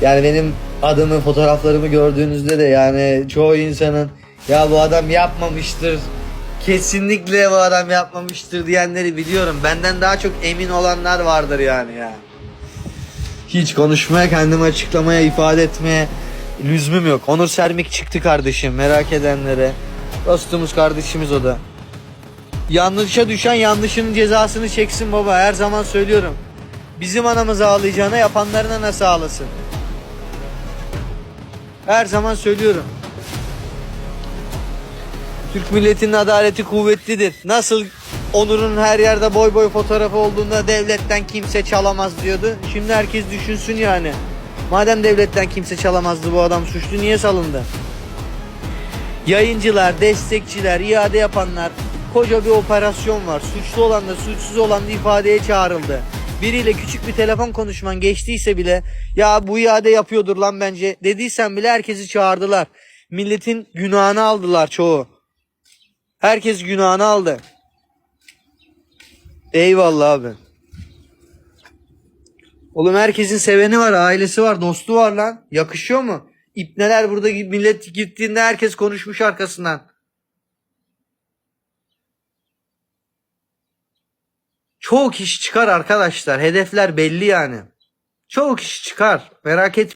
Yani benim adımı, fotoğraflarımı gördüğünüzde de yani çoğu insanın ya bu adam yapmamıştır. Kesinlikle bu adam yapmamıştır diyenleri biliyorum. Benden daha çok emin olanlar vardır yani ya. Hiç konuşmaya, kendimi açıklamaya, ifade etmeye lüzumum yok. Onur Sermik çıktı kardeşim merak edenlere. Dostumuz kardeşimiz o da. Yanlışa düşen yanlışının cezasını çeksin baba. Her zaman söylüyorum. Bizim anamız ağlayacağına yapanlarına nasıl ağlasın? Her zaman söylüyorum. Türk milletinin adaleti kuvvetlidir. Nasıl Onur'un her yerde boy boy fotoğrafı olduğunda devletten kimse çalamaz diyordu. Şimdi herkes düşünsün yani. Madem devletten kimse çalamazdı bu adam suçlu niye salındı? Yayıncılar, destekçiler, iade yapanlar koca bir operasyon var. Suçlu olan da suçsuz olan da ifadeye çağrıldı. Biriyle küçük bir telefon konuşman geçtiyse bile ya bu iade yapıyordur lan bence dediysen bile herkesi çağırdılar. Milletin günahını aldılar çoğu. Herkes günahını aldı. Eyvallah abi. Oğlum herkesin seveni var, ailesi var, dostu var lan. Yakışıyor mu? İpneler burada millet gittiğinde herkes konuşmuş arkasından. Çoğu kişi çıkar arkadaşlar. Hedefler belli yani. Çoğu kişi çıkar. Merak etmeyin.